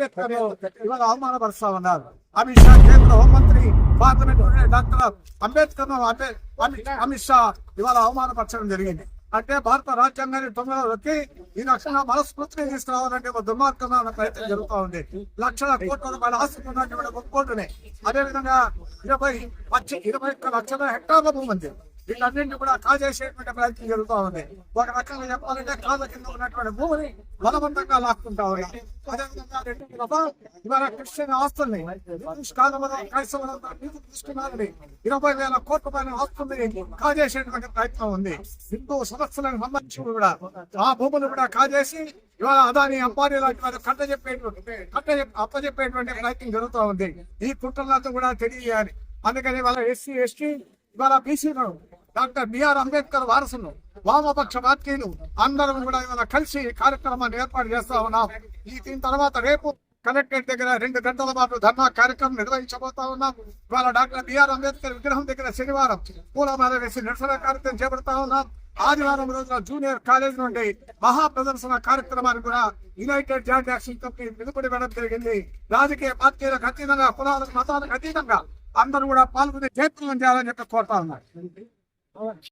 అంబేద్కర్ ఇవాళ అవమానపరుస్తా ఉన్నారు. అమిత్ షా కేంద్ర హోంమంత్రి పార్లమెంట్ డాక్టర్ అంబేద్కర్ అమిత్ అమిత్ షా ఇవాళ అవమానపరచడం జరిగింది. అంటే భారత రాజ్యాంగాన్ని తొమ్మిది ఈ లక్షణ మనస్ఫూర్తిని తీసుకురావాలంటే ఒక దుర్మార్గమైన ప్రయత్నం జరుగుతూ ఉంది. లక్షల కోట్ల రూపాయల ఆస్తి ఉన్నటువంటి కోర్టునే అదేవిధంగా ఇరవై పచ్చి ఇరవై ఒక్క లక్షల హెక్టార్ల భూమి ఉంది. వీటన్నింటినీ కూడా కాజేసేటువంటి ప్రయత్నం జరుగుతూ ఉంది. ఒక రకంగా చెప్పాలంటే కాళ్ళ కింద ఉన్నటువంటి భూమిని బలవంతంగా లాక్కుంటా ఉన్నాయి అదేవిధంగా ఇవాళ క్రిస్టియన్ ఆస్తుల్ని క్రైస్తవులంతా తీసుకున్నారని ఇరవై వేల కోట్ల పైన ఆస్తుల్ని కాజేసేటువంటి ప్రయత్నం ఉంది. హిందూ సమస్యలకు సంబంధించి కూడా ఆ భూములు కూడా కాజేసి ఇవాళ అదాని అంబానీ లాంటి వారు కట్ట చెప్పేటువంటి కట్ట అప్పచెప్పేటువంటి ప్రయత్నం జరుగుతూ ఉంది. ఈ కుట్రలతో కూడా తెలియజేయాలి. అందుకని వాళ్ళ ఎస్సీ ఎస్టీ ఇవాళ బీసీలు డాక్టర్ బిఆర్ అంబేద్కర్ వారసులు వామపక్ష పార్టీలు అందరం కూడా ఇవాళ కలిసి కార్యక్రమాన్ని ఏర్పాటు చేస్తా ఉన్నాం. ఈ దీని తర్వాత రేపు కలెక్టరేట్ దగ్గర రెండు గంటల పాటు ధర్నా కార్యక్రమం నిర్వహించబోతా ఉన్నాం. ఇవాళ డాక్టర్ బిఆర్ అంబేద్కర్ విగ్రహం దగ్గర శనివారం పూలమాల వేసి నిరసన కార్యక్రమం చేపడతా ఉన్నాం. ఆదివారం రోజున జూనియర్ కాలేజ్ నుండి మహా ప్రదర్శన కార్యక్రమాన్ని కూడా యునైటెడ్ జాయింట్ యాక్షన్ కంపెనీ పిలుపుని ఇవ్వడం జరిగింది. రాజకీయ పార్టీలకు అతీతంగా కులాలకు మతాలకు అతీతంగా అందరూ కూడా పాల్గొని జయప్రదం చేయాలని చెప్పి కోరుతా ఉన్నారు